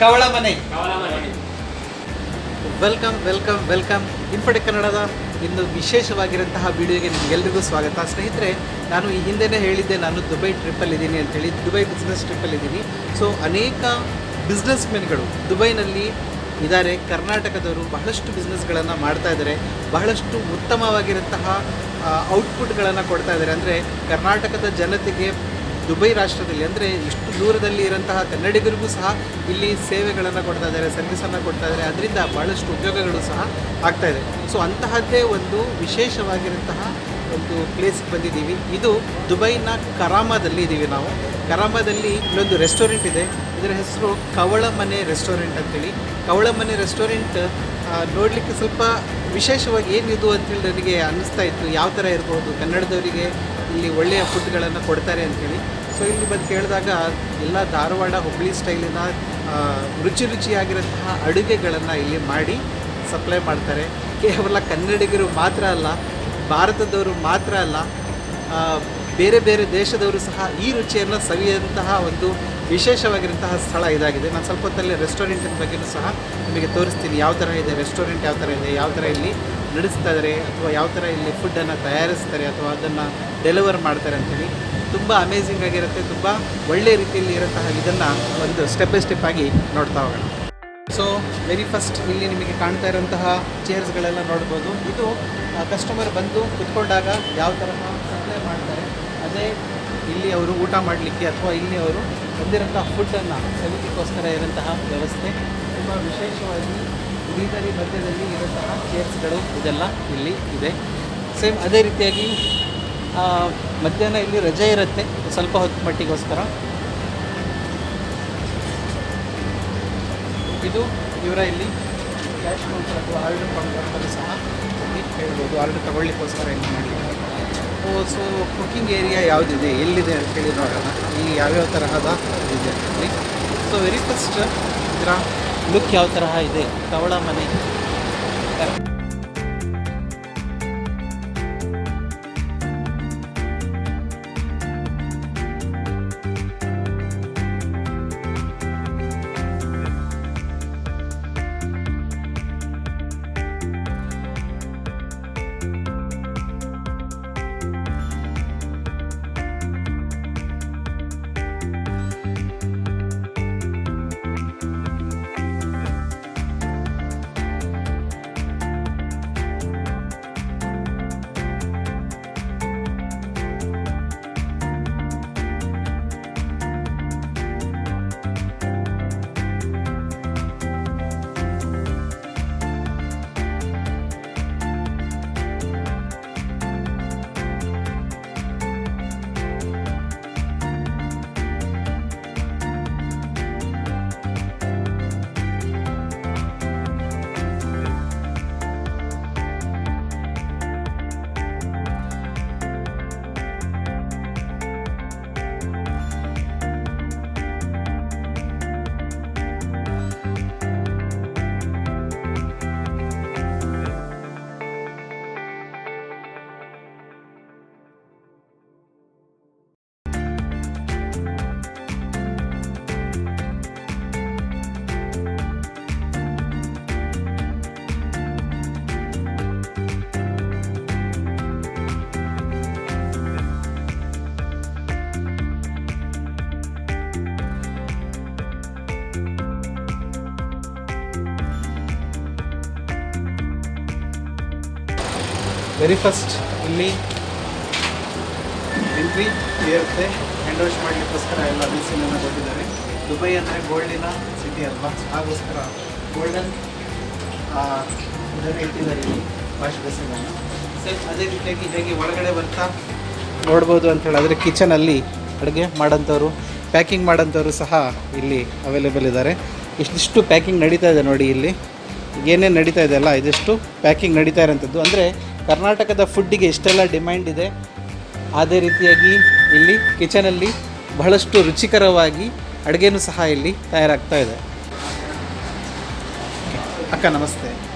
ಕವಳ ಮನೆ. Welcome welcome welcome Infotech ಕನ್ನಡದ ಇಂದು ವಿಶೇಷವಾಗಿರುವಂತಹ ವಿಡಿಯೋಗೆ ನಿಮಗೆಲ್ಲರಿಗೂ ಸ್ವಾಗತ. ಸ್ನೇಹಿತರೆ ನಾನು ಈ ಹಿಂದೆನೇ ಹೇಳಿದ್ದೆ ನಾನು ದುಬೈ ಟ್ರಿಪ್ಪಲ್ಲಿದ್ದೀನಿ ಅಂತೇಳಿ ದುಬೈ ಬಿಸ್ನೆಸ್ ಟ್ರಿಪ್ಪಲ್ಲಿದ್ದೀನಿ ಸೊ ಅನೇಕ ಬಿಸ್ನೆಸ್ ಮೆನ್ಗಳು ದುಬೈನಲ್ಲಿ ಇದ್ದಾರೆ. ಕರ್ನಾಟಕದವರು ಬಹಳಷ್ಟು ಬಿಸ್ನೆಸ್ಗಳನ್ನು ಮಾಡ್ತಾ ಇದ್ದಾರೆ. ಬಹಳಷ್ಟು ಉತ್ತಮವಾಗಿರುವಂತಹ ಔಟ್ಪುಟ್ಗಳನ್ನು ಕೊಡ್ತಾ ಇದ್ದಾರೆ. ಅಂದರೆ ಕರ್ನಾಟಕದ ಜನತೆಗೆ ದುಬೈ ರಾಷ್ಟ್ರದಲ್ಲಿ ಅಂದರೆ ಇಷ್ಟು ದೂರದಲ್ಲಿ ಇರೋಂತಹ ಕನ್ನಡಿಗರಿಗೂ ಸಹ ಇಲ್ಲಿ ಸೇವೆಗಳನ್ನು ಕೊಡ್ತಾ ಇದ್ದಾರೆ ಸರ್ವಿಸನ್ನು ಕೊಡ್ತಾ ಇದ್ದಾರೆ. ಅದರಿಂದ ಭಾಳಷ್ಟು ಉದ್ಯೋಗಗಳು ಸಹ ಆಗ್ತಾ ಇದೆ. ಸೊ ಅಂತಹದ್ದೇ ಒಂದು ವಿಶೇಷವಾಗಿರುವಂತಹ ಒಂದು ಪ್ಲೇಸ್ಗೆ ಬಂದಿದ್ದೀವಿ. ಇದು ದುಬೈನ ಕರಾಮದಲ್ಲಿ ಇದ್ದೀವಿ ನಾವು. ಕರಾಮದಲ್ಲಿ ಇಲ್ಲೊಂದು ರೆಸ್ಟೋರೆಂಟ್ ಇದೆ. ಇದರ ಹೆಸರು ಕವಳ ಮನೆ ರೆಸ್ಟೋರೆಂಟ್ ಅಂತೇಳಿ. ಕವಳ ಮನೆ ರೆಸ್ಟೋರೆಂಟ್ ನೋಡಲಿಕ್ಕೆ ಸ್ವಲ್ಪ ವಿಶೇಷವಾಗಿ ಏನಿದು ಅಂತೇಳಿ ನನಗೆ ಅನ್ನಿಸ್ತಾ ಇತ್ತು. ಯಾವ ಥರ ಇರ್ಬೋದು? ಕನ್ನಡದವರಿಗೆ ಇಲ್ಲಿ ಒಳ್ಳೆಯ ಫುಡ್ಗಳನ್ನು ಕೊಡ್ತಾರೆ ಅಂತೇಳಿ ಸೊ ಇಲ್ಲಿ ಬಂದು ಕೇಳಿದಾಗ ಎಲ್ಲ ಧಾರವಾಡ ಹುಬ್ಬಳ್ಳಿ ಸ್ಟೈಲಿನ ರುಚಿ ರುಚಿಯಾಗಿರೋಂತಹ ಅಡುಗೆಗಳನ್ನು ಇಲ್ಲಿ ಮಾಡಿ ಸಪ್ಲೈ ಮಾಡ್ತಾರೆ. ಕೇವಲ ಕನ್ನಡಿಗರು ಮಾತ್ರ ಅಲ್ಲ, ಭಾರತದವರು ಮಾತ್ರ ಅಲ್ಲ ಬೇರೆ ಬೇರೆ ದೇಶದವರು ಸಹ ಈ ರುಚಿಯನ್ನು ಸವಿಯಂತಹ ಒಂದು ವಿಶೇಷವಾಗಿರುವಂತಹ ಸ್ಥಳ ಇದಾಗಿದೆ. ನಾನು ಸ್ವಲ್ಪ ಹೊತ್ತಲ್ಲಿ ರೆಸ್ಟೋರೆಂಟಿನ ಬಗ್ಗೆಯೂ ಸಹ ನಿಮಗೆ ತೋರಿಸ್ತೀನಿ. ಯಾವ ಥರ ಇದೆ ರೆಸ್ಟೋರೆಂಟ್ ಯಾವ ಥರ ಇದೆ, ಯಾವ ಥರ ಇಲ್ಲಿ ನಡೆಸ್ತಾ ಇದ್ದಾರೆ ಅಥವಾ ಯಾವ ಥರ ಇಲ್ಲಿ ಫುಡ್ಡನ್ನು ತಯಾರಿಸ್ತಾರೆ, ಅಥವಾ ಅದನ್ನು ಡೆಲಿವರ್ ಮಾಡ್ತಾರೆ ಅಂತೇಳಿ. ತುಂಬ ಅಮೇಝಿಂಗ್ ಆಗಿರುತ್ತೆ, ತುಂಬ ಒಳ್ಳೆ ರೀತಿಯಲ್ಲಿ ಇರೋಂತಹ ಇದನ್ನು ಒಂದು ಸ್ಟೆಪ್ ಬೈ ಸ್ಟೆಪ್ ಆಗಿ ನೋಡ್ತಾ ಹೋಗೋಣ. ಸೊ ವೆರಿ ಫಸ್ಟ್ ಇಲ್ಲಿ ನಿಮಗೆ ಕಾಣ್ತಾ ಇರುವಂತಹ ಚೇರ್ಸ್ಗಳೆಲ್ಲ ನೋಡ್ಬೋದು. ಇದು ಕಸ್ಟಮರ್ ಬಂದು ಕುತ್ಕೊಂಡಾಗ ಯಾವ ಥರ ಸಪ್ಲೈ ಮಾಡ್ತಾರೆ? ಅದೇ ಇಲ್ಲಿ ಅವರು ಊಟ ಮಾಡಲಿಕ್ಕೆ ಅಥವಾ ಇಲ್ಲಿ ಅವರು ಬಂದಿರೋಂಥ ಫುಡ್ಡನ್ನು ಸವಿಲಿಕ್ಕೋಸ್ಕರ ಇರೋಂತಹ ವ್ಯವಸ್ಥೆ. ತುಂಬ ವಿಶೇಷವಾಗಿ ಉಳಿದರಿ ಮಧ್ಯದಲ್ಲಿ ಇರುವಂತಹ ಚೇರ್ಸ್ಗಳು ಇದೆಲ್ಲ ಇಲ್ಲಿ ಇದೆ. ಸೇಮ್ ಅದೇ ರೀತಿಯಾಗಿ ಮಧ್ಯಾಹ್ನ ಇಲ್ಲಿ ರಜೆ ಇರುತ್ತೆ ಸ್ವಲ್ಪ ಹೊತ್ತು ಮಟ್ಟಿಗೋಸ್ಕರ. ಇದು ಇವರ ಇಲ್ಲಿ ಕ್ಯಾಶ್ ಕೌಂಟರ್ ಅಥವಾ ಆರ್ಡರ್ ಕೌಂಟರ್ ಸಹ ಹೇಳ್ಬೋದು. ಆರ್ಡರ್ ತಗೊಳ್ಳಿಕ್ಕೋಸ್ಕರ ಏನು ಮಾಡಲಿಕ್ಕೆ ಸೊ ಕುಕ್ಕಿಂಗ್ ಏರಿಯಾ ಯಾವುದಿದೆ? ಎಲ್ಲಿದೆ ಅಂತ ಹೇಳಿ ನೋಡೋಣ. ಇಲ್ಲಿ ಯಾವ್ಯಾವ ತರಹದ ಇದೆ ಸೊ ವೆರಿ ಫಸ್ಟ್ ಇದರ ಲುಕ್ ಯಾವ ತರಹ ಇದೆ? ಕವಳ ಮನೆ. ವೆರಿ ಫಸ್ಟ್ ಇಲ್ಲಿ ಎಂಟ್ರಿ ಇರುತ್ತೆ ಹ್ಯಾಂಡ್ ವಾಶ್ ಮಾಡಲಿಕ್ಕೋಸ್ಕರ ಎಲ್ಲ ಬಿಸಿಲನ್ನು ಕೊಟ್ಟಿದ್ದಾರೆ. ದುಬೈ ಅಂದರೆ ಗೋಲ್ಡಿನ ಸಿಟಿ ಅಲ್ವಾ? ಹಾಗೋಸ್ಕರ ಗೋಲ್ಡನ್ ಇದನ್ನು ಇಟ್ಟಿದ್ದಾರೆ ಇಲ್ಲಿ ವಾಶ್ ಬೇಸಿನನ್ನು ಸೇಮ್ ಅದೇ ರೀತಿಯಾಗಿ ಹೇಗೆ ಒಳಗಡೆ ಬರ್ತಾ ನೋಡ್ಬೋದು ಅಂತ ಹೇಳಿದ್ರೆ ಕಿಚನಲ್ಲಿ ಅಡುಗೆ ಮಾಡೋಂಥವ್ರು ಪ್ಯಾಕಿಂಗ್ ಮಾಡೋಂಥವ್ರು ಸಹ ಇಲ್ಲಿ ಅವೈಲೇಬಲ್ ಇದ್ದಾರೆ. ಇಷ್ಟಿಷ್ಟು ಪ್ಯಾಕಿಂಗ್ ನಡೀತಾ ಇದೆ ನೋಡಿ ಇಲ್ಲಿ. ಏನೇನು ನಡೀತಾ ಇದೆ ಅಲ್ಲ, ಇದಿಷ್ಟು ಪ್ಯಾಕಿಂಗ್ ನಡೀತಾ ಇರೋಂಥದ್ದು. ಅಂದರೆ ಕರ್ನಾಟಕದ ಫುಡ್ಡಿಗೆ ಇಷ್ಟೆಲ್ಲ ಡಿಮ್ಯಾಂಡ್ ಇದೆ ಅದೇ ರೀತಿಯಾಗಿ ಇಲ್ಲಿ ಕಿಚನಲ್ಲಿ ಬಹಳಷ್ಟು ರುಚಿಕರವಾಗಿ ಅಡುಗೆನೂ ಸಹ ಇಲ್ಲಿ ತಯಾರಾಗ್ತಾ ಇದೆ. ಅಕ್ಕ ನಮಸ್ತೆ.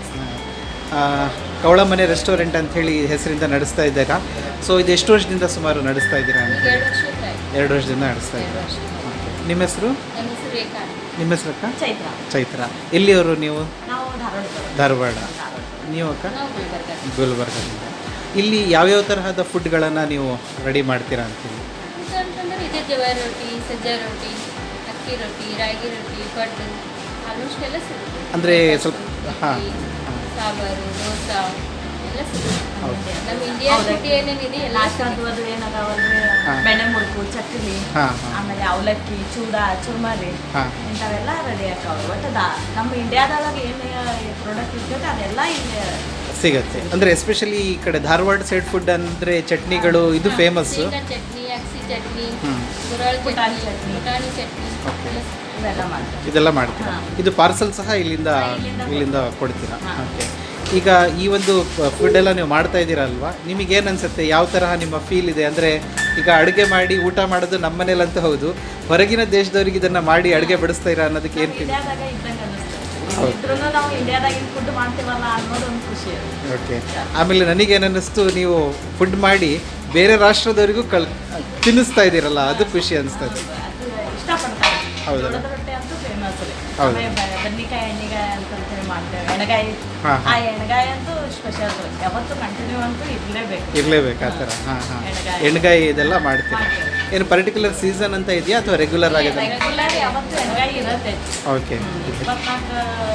ಆ, ಕವಳಮನೆ ರೆಸ್ಟೋರೆಂಟ್ ಅಂತ ಹೇಳಿ ಹೆಸರಿಂದ ನಡೆಸ್ತಾ ಇದ್ದೀರಾ? ಸೊ ಇದು ಎಷ್ಟು ವರ್ಷದಿಂದ ಸುಮಾರು ನಡೆಸ್ತಾ ಇದ್ದೀರಾ ಅಂತ ಎರಡು ವರ್ಷ ಆಯ್ತು. ಎರಡು ವರ್ಷದಿಂದ ನಡೆಸ್ತಾ ಇದ್ದೀರಾ? ನಿಮ್ಮ ಹೆಸರು? ನಿಮ್ಮ ಹೆಸರು ಅಕ್ಕ? ಚೈತ್ರ. ಚೈತ್ರ. ಎಲ್ಲಿಯವರು ನೀವು? ಧಾರವಾಡ. ನೀವು ಅಕ್ಕ? ಗುಲ್ಬರ್ಗದಿಂದ. ಇಲ್ಲಿ ಯಾವ್ಯಾವ ತರಹದ ಫುಡ್ಗಳನ್ನು ನೀವು ರೆಡಿ ಮಾಡ್ತೀರಾ ಅಂತೀವಿ ಅಂತಂದ್ರೆ ಇದೇ ಜವಾರಿ ರೊಟ್ಟಿ ಸಜ್ಜೆ ರೊಟ್ಟಿ ಅಕ್ಕಿ ರೊಟ್ಟಿ ರಾಗಿ ರೊಟ್ಟಿ ಪಡ್ಡು ಆಲ್ಮೋಸ್ಟ್ ಎಲ್ಲ ಸಿಗುತ್ತೆ. ಅಂದ್ರೆ ಸ್ವಲ್ಪ- ಹಾಂ. ಸಾಂಬಾರು ದೋಸೆ ಎಲ್ಲ ಸಿಗುತ್ತೆ. ನಮ್ಮ ಇಂಡಿಯಾ? ಫುಡ್ ಏನೇನಿದೆ ಎಲ್ಲ ಏನಾಗವಲ್ರಿ ಹಾ. ಬೆಣ್ಣೆ ಮುರುಕು ಚಕ್ಕಲಿ ಆಮೇಲೆ ಅವಲಕ್ಕಿ ಚೂಡ ಚುರ್ಮರಿ ಇಂಥವೆಲ್ಲ ರೆಡಿ ಆಕಾವ ಒಟ್ಟು ನಮ್ಮ ಇಂಡಿಯಾದಾಗ ಏನು ಪ್ರಾಡಕ್ಟ್ ಇರ್ತೈತೆ ಅದೆಲ್ಲ ಇಲ್ಲಿ ಸಿಗತ್ತೆ. ಅಂದ್ರೆ ಎಸ್ಪೆಷಲಿ ಈ ಕಡೆ ಧಾರವಾಡ ಸೈಡ್ ಫುಡ್ ಅಂದ್ರೆ ಚಟ್ನಿಗಳು ಇದು ಫೇಮಸ್ ಚಟ್ನಿ ಅಕ್ಸಿ ಚಟ್ನಿ ಪುಟಾಣಿ ಚಟ್ನಿ. ಪುಟಾಣಿ ಚಟ್ನಿ. ಇದೆಲ್ಲ ಮಾಡ್ತೀರಾ? ಇದು ಪಾರ್ಸಲ್ ಸಹ ಇಲ್ಲಿಂದ ಇಲ್ಲಿಂದ ಕೊಡ್ತೀರಾ? ಓಕೆ ಈಗ ಈ ಒಂದು ಫುಡ್ ಎಲ್ಲ ನೀವು ಮಾಡ್ತಾ ಇದ್ದೀರಾ ಅಲ್ವಾ ನಿಮಗೇನು ಅನ್ಸುತ್ತೆ? ಯಾವ ತರಹ ನಿಮ್ಮ ಫೀಲ್ ಇದೆ? ಅಂದರೆ ಈಗ ಅಡುಗೆ ಮಾಡಿ ಊಟ ಮಾಡೋದು ನಮ್ಮ ಮನೇಲಂತೂ ಹೌದು. ಹೊರಗಿನ ದೇಶದವ್ರಿಗೆ ಇದನ್ನು ಮಾಡಿ ಅಡುಗೆ ಬಡಿಸ್ತಾ ಇರಾ ಅನ್ನೋದಕ್ಕೆ ಏನು ಫೀಲ್ ಓಕೆ ಆಮೇಲೆ ನನಗೇನು ಅನ್ನಿಸ್ತು? ನೀವು ಫುಡ್ ಮಾಡಿ ಬೇರೆ ರಾಷ್ಟ್ರದವರಿಗೂ ಕಲ್ ತಿನ್ನಿಸ್ತಾ ಇದ್ದೀರಲ್ಲ ಅದು ಖುಷಿ ಅನಿಸ್ತದೆ ಹೌದಾ? ಹೌದು. ಮಾಡ್ತೇವೆ. ಹಾ, ಹಾ. ಆ ಎಣ್ಣೆಗಾಯಿ ಅಂತೂ ಸ್ಪೆಷಲ್ ಯಾವತ್ತು ಕಂಟಿನ್ಯೂ ಅಂತೂ ಇರಲೇಬೇಕು. ಇರಲೇಬೇಕು ಆ ಥರ. ಹಾಂ ಹಾಂ. ಎಣ್ಗಾಯಿ. ಎಣ್ಗಾಯಿ ಇದೆಲ್ಲ ಮಾಡ್ತೀರಾ? ಏನು ಪರ್ಟಿಕ್ಯುಲರ್ ಸೀಸನ್ ಅಂತ ಇದೆಯಾ ಅಥವಾ ರೆಗ್ಯುಲರ್ ಆಗಿದೆ ರೆಗ್ಯುಲರ್ ಯಾವತ್ತು ಎಣ್ಣೆಗಾಯಿ ಇರುತ್ತೆ. ಓಕೆ ಇಪ್ಪತ್ನಾಲ್ಕು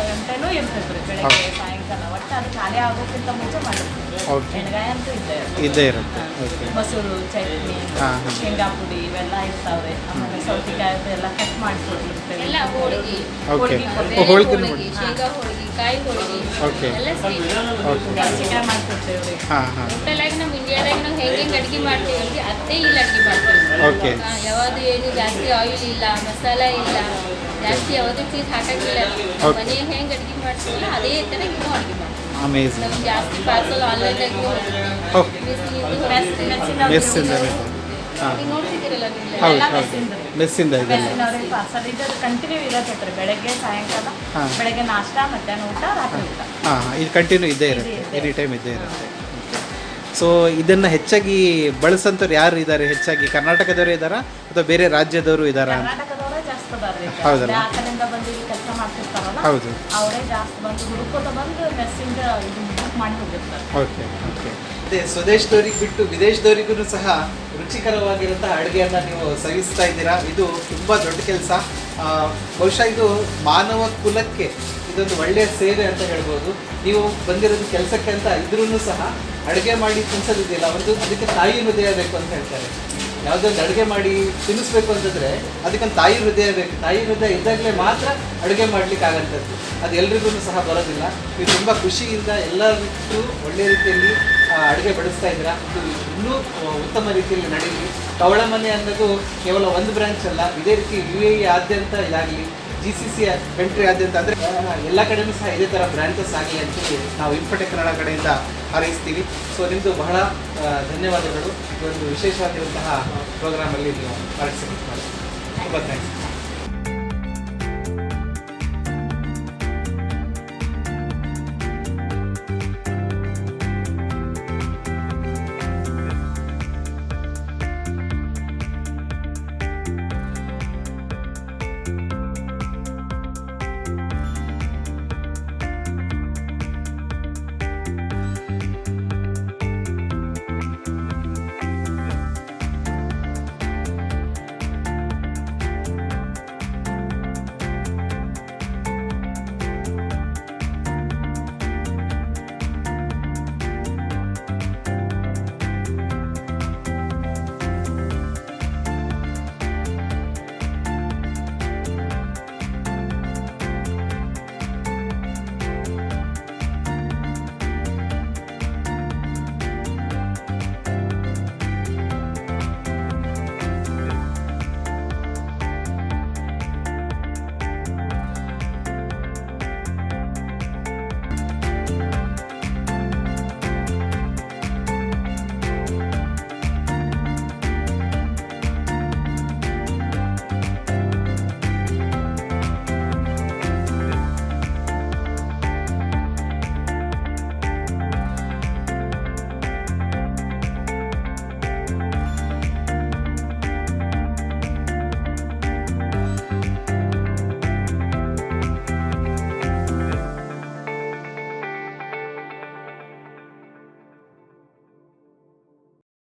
ಗಂಟೆನೂ ಇರ್ತೈತೆ ರೀ ಬೆಳಗ್ಗೆ ಸಾಯಂಕಾಲ. ಒಟ್ಟು ಅದು ಖಾಲಿ ಆಗೋಕ್ಕಿಂತ ಮುಂಚೆ ಮಾಡ್ತೀವಿ ಓಕೆ ಎಣ್ಣೆಗಾಯಿ ಅಂತೂ ಇದ್ದೇ ಇರುತ್ತೆ. ಇದ್ದೇ ಇರುತ್ತೆ. ಓಕೆ ಮೊಸರು ಚಟ್ನಿ ಹಾ, ಹಾ. ಶೇಂಗಾ ಪುಡಿ ಇವೆಲ್ಲ ಇರ್ತಾವೆ ಆಮೇಲೆ ಸೌತೆಕಾಯಿ ಎಲ್ಲ ಕಟ್ ಮಾಡಿಕೊಟ್ಟಿರ್ತೇವೆ ಎಲ್ಲ ಹೋಳಿಗೆ. ಓಕೆ ಬೇಳೆ ಹೋಳ್ಗೆ ಹೋಳಿಗೆ ಶೇಂಗಾ ಹೋಳಿಗೆ ಕಾಯಿ ಹೋಳಿಗೆ. Okay. ಎಲ್ಲ ಸೇರಿ ಓಕೆ ಚಿಕನ್ ಮಾಡ್ಕೊಡ್ತೇವೆ ರೀ ಹಾಂ ಹಾಂ. ಟೋಟಲಾಗಿ ನಮ್ಮ ಇಂಡಿಯಾದಾಗ ನಾವು ಹೆಂಗೆ ಹೆಂಗೆ ಅಡುಗೆ ಮಾಡ್ತೀವಿ ಅಲ್ರಿ ಅದೇ ಇಲ್ಲಿ ಅಡುಗೆ ಮಾಡ್ತೀವಿ. Okay. ಹಾ, ಯಾವುದು ಏನು ಜಾಸ್ತಿ ಆಯಿಲ್ ಇಲ್ಲ ಮಸಾಲೆ ಇಲ್ಲ. ಜಾಸ್ತಿ ಯಾವುದೇ ಚೀಸ್ ಹಾಕಂಗಿಲ್ಲ. ಹೆಂಗೆ ಅಡುಗೆ ಮಾಡ್ತೀವಲ್ಲ ಅದೇ ಥರ ಇನ್ನೂ ಅಡುಗೆ ಮಾಡ್ತೀವಿ. ಅಮೇಝಿಂಗ್ ನಮ್ಗೆ ಜಾಸ್ತಿ ಪಾರ್ಸಲ್ ಆನ್ಲೈನ್ದಾಗ ಮೆಸ್ಸಿನ ಮೆಸ್ಸಿಂದ ಹಾಂ ಈಗ ನೋಡ್ತಿದ್ದೀರಲ್ಲ ನೀವು ಹೌದು ಹೌದು. ಮೆಸ್ಸಿಂದ ಇದೆಲ್ಲ ಪಾರ್ಸಲ್ ಇದು. ಕಂಟಿನ್ಯೂ ಇರತ್ತೆ ಬೆಳಗ್ಗೆ ಸಾಯಂಕಾಲ ಹಾ. ಬೆಳಗ್ಗೆ ನಾಷ್ಟ ಮಧ್ಯಾಹ್ನ ಊಟ ರಾತ್ರಿ ಊಟ. ಹಾಂ ಇದು ಕಂಟಿನ್ಯೂ ಇದ್ದೇ ಇರುತ್ತೆ. ಎನಿ ಟೈಮ್ ಇದ್ದೇ ಇರುತ್ತೆ. ಸೊ ಇದನ್ನು ಹೆಚ್ಚಾಗಿ ಬಳಸಂತವ್ರು ಯಾರು ಇದ್ದಾರೆ ಹೆಚ್ಚಾಗಿ ಕರ್ನಾಟಕದವರು ಇದ್ದಾರಾ ಅಥವಾ ಬೇರೆ ರಾಜ್ಯದವರು ಇದ್ದಾರಾ ಅಂತ? ಜಾಸ್ತಿ ಅದಾರ್ರಿ ಹೌದಲ್ಲ? ಆ ಕಡೆಯಿಂದ ಬಂದು ಇಲ್ಲಿ ಕೆಲಸ ಮಾಡ್ತಿರ್ತಾರಲ್ಲ ಹೌದು. ಅವರೇ ಜಾಸ್ತಿ ಬಂದು ಹುಡುಕೋತ ಬಂದು ಮೆಸ್ಸಿಂದ ಇದು ಬುಕ್ ಮಾಡಿ ಹೋಗಿರ್ತಾರೆ. Okay okay. ಅದೇ ಸ್ವದೇಶದವ್ರಿಗೆ ಬಿಟ್ಟು ವಿದೇಶದವರಿಗೂ ಸಹ ರುಚಿಕರವಾಗಿರುವಂತಹ ಅಡುಗೆಯನ್ನ ನೀವು ಸವಿಸ್ತಾ ಇದ್ದೀರಾ? ಇದು ತುಂಬಾ ದೊಡ್ಡ ಕೆಲಸ. ಬಹುಶಃ ಇದು ಮಾನವ ಕುಲಕ್ಕೆ ಇದೊಂದು ಒಳ್ಳೆಯ ಸೇವೆ ಅಂತ ಹೇಳ್ಬೋದು. ನೀವು ಬಂದಿರೋದು ಕೆಲಸಕ್ಕೆ ಅಂತ ಇದ್ರೂ ಸಹ ಅಡುಗೆ ಮಾಡಿ ತಿನ್ಸೋದಿದೆಯಲ್ಲ ಒಂದು ಅದಕ್ಕೆ ತಾಯಿ ಹೃದಯ ಬೇಕು ಅಂತ ಹೇಳ್ತಾರೆ. ಯಾವುದೊಂದು ಅಡುಗೆ ಮಾಡಿ ತಿನ್ನಿಸ್ಬೇಕು ಅಂತಂದರೆ ಅದಕ್ಕೊಂದು ತಾಯಿ ಹೃದಯ ಬೇಕು. ತಾಯಿ ಹೃದಯ ಇದ್ದಾಗಲೇ ಮಾತ್ರ ಅಡುಗೆ ಮಾಡ್ಲಿಕ್ಕೆ ಆಗಂಥದ್ದು. ಅದು ಎಲ್ರಿಗೂ ಸಹ ಬರೋದಿಲ್ಲ. ನೀವು ತುಂಬ ಖುಷಿಯಿಂದ ಎಲ್ಲರಿಗೂ ಒಳ್ಳೆಯ ರೀತಿಯಲ್ಲಿ ಅಡುಗೆ ಬಡಿಸ್ತಾ ಇದ್ದೀರಾ. ಇದು ಇನ್ನೂ ಉತ್ತಮ ರೀತಿಯಲ್ಲಿ ನಡೀಲಿ. ಕವಳ ಮನೆ ಅನ್ನೋದು ಕೇವಲ ಒಂದು ಬ್ರ್ಯಾಂಚ್ ಅಲ್ಲ. ಇದೇ ರೀತಿ ಯು ಎ ಆದ್ಯಂತ ಇದಾಗಲಿ. ಜಿ ಸಿ ಸಿ ಕಂಟ್ರಿ ಆದ್ಯಂತ ಅಂದರೆ ಎಲ್ಲ ಕಡೆಯೂ ಸಹ ಇದೇ ಥರ ಬ್ರಾಂಚಸ್ ಅಂತ ಅಂತೇಳಿ ನಾವು ಇಂಫೋಟೆಕ್ ಕನ್ನಡ ಕಡೆಯಿಂದ ಹಾರೈಸ್ತೀವಿ. ಸೊ ನಿಮ್ಮದು ಬಹಳ ಧನ್ಯವಾದಗಳು. ಇದೊಂದು ವಿಶೇಷವಾಗಿರುವಂತಹ ಪ್ರೋಗ್ರಾಮಲ್ಲಿ ನೀವು ಪಾರ್ಟಿಸಿಪೇಟ್ ಮಾಡಿ ತುಂಬ ಥ್ಯಾಂಕ್ಸ್